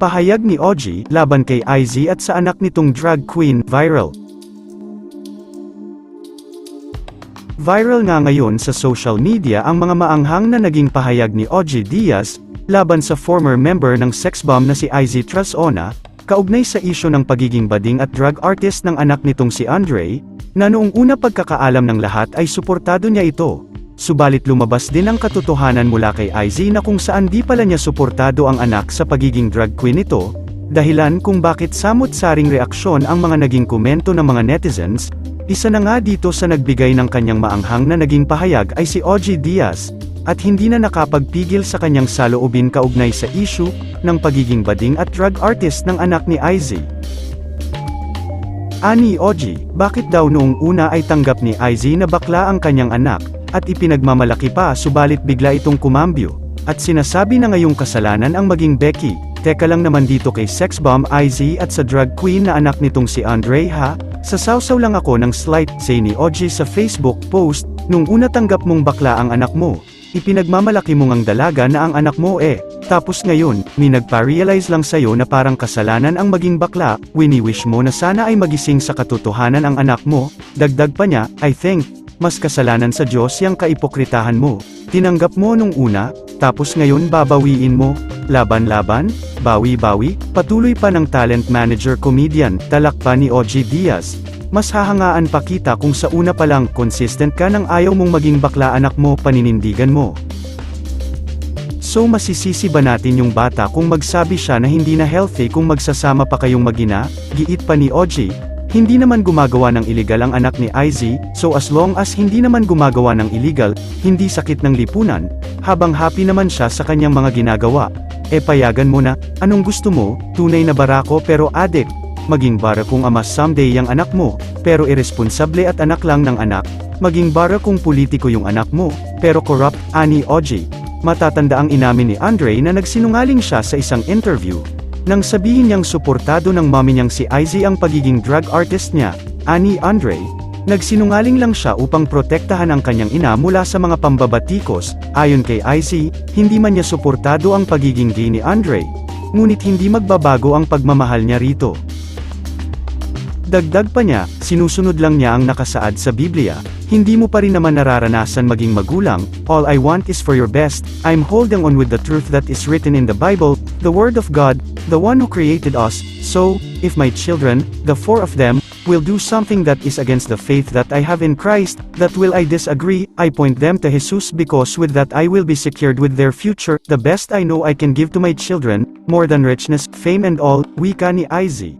Pahayag ni Oji, laban kay IZ at sa anak nitong drag queen, viral. Viral nga ngayon sa social media ang mga maanghang na naging pahayag ni Oji Diaz, laban sa former member ng sex bomb na si IZ Trasona, kaugnay sa isyo ng pagiging bading at drug artist ng anak nitong si Andre, na noong una pagkakaalam ng lahat ay suportado niya ito. Subalit lumabas din ang katotohanan mula kay IZ na kung saan di pala niya suportado ang anak sa pagiging drag queen nito, dahilan kung bakit samot-saring reaksyon ang mga naging komento ng mga netizens, isa na nga dito sa nagbigay ng kanyang maanghang na naging pahayag ay si Oji Diaz, at hindi na nakapagpigil sa kanyang saloobin kaugnay sa issue ng pagiging bading at drug artist ng anak ni IZ. Ani Oji, bakit daw noong una ay tanggap ni IZ na bakla ang kanyang anak, at ipinagmamalaki pa subalit bigla itong kumambyo, at sinasabi na ngayong kasalanan ang maging Becky, teka lang naman dito kay sex bomb IZ at sa drug queen na anak nitong si Andre ha, sasawsaw lang ako ng slight, say ni Oji sa Facebook post, nung una tanggap mong bakla ang anak mo, ipinagmamalaki mong ang dalaga na ang anak mo eh, tapos ngayon, may nagpa-realize lang sa'yo na parang kasalanan ang maging bakla, wini-wish mo na sana ay magising sa katotohanan ang anak mo, dagdag pa niya, I think, mas kasalanan sa Diyos yang kaipokritahan mo. Tinanggap mo nung una, tapos ngayon babawiin mo, laban-laban, bawi-bawi, patuloy pa ng talent manager comedian, talak pa ni OG Diaz. Mas hahangaan pa kita kung sa una pa lang consistent ka nang ayaw mong maging bakla anak mo paninindigan mo. So masisisi ba natin yung bata kung magsabi siya na hindi na healthy kung magsasama pa kayong magina, giit pa ni OG, hindi naman gumagawa ng illegal ang anak ni IZ, so as long as hindi naman gumagawa ng illegal, hindi sakit ng lipunan, habang happy naman siya sa kanyang mga ginagawa. E payagan mo na, anong gusto mo, tunay na barako pero addict, maging bara kung ama someday yung anak mo, pero irresponsable at anak lang ng anak, maging bara kung politiko yung anak mo, pero corrupt, ani OG. Matatanda ang inamin ni Andre na nagsinungaling siya sa isang interview, nang sabihin niyang suportado ng mami niyang si Izzy ang pagiging drug artist niya, ani Andre, nagsinungaling lang siya upang protektahan ang kanyang ina mula sa mga pambabatikos, ayon kay Izzy, hindi man niya suportado ang pagiging gay ni Andre, ngunit hindi magbabago ang pagmamahal niya rito. Dagdag pa niya, sinusunod lang niya ang nakasaad sa Biblia, hindi mo pa rin naman nararanasan maging magulang, all I want is for your best, I'm holding on with the truth that is written in the Bible, the Word of God, the one who created us, so, if my children, the four of them, will do something that is against the faith that I have in Christ, that will I disagree, I point them to Jesus because with that I will be secured with their future, the best I know I can give to my children, more than richness, fame and all, wika ni Izzy.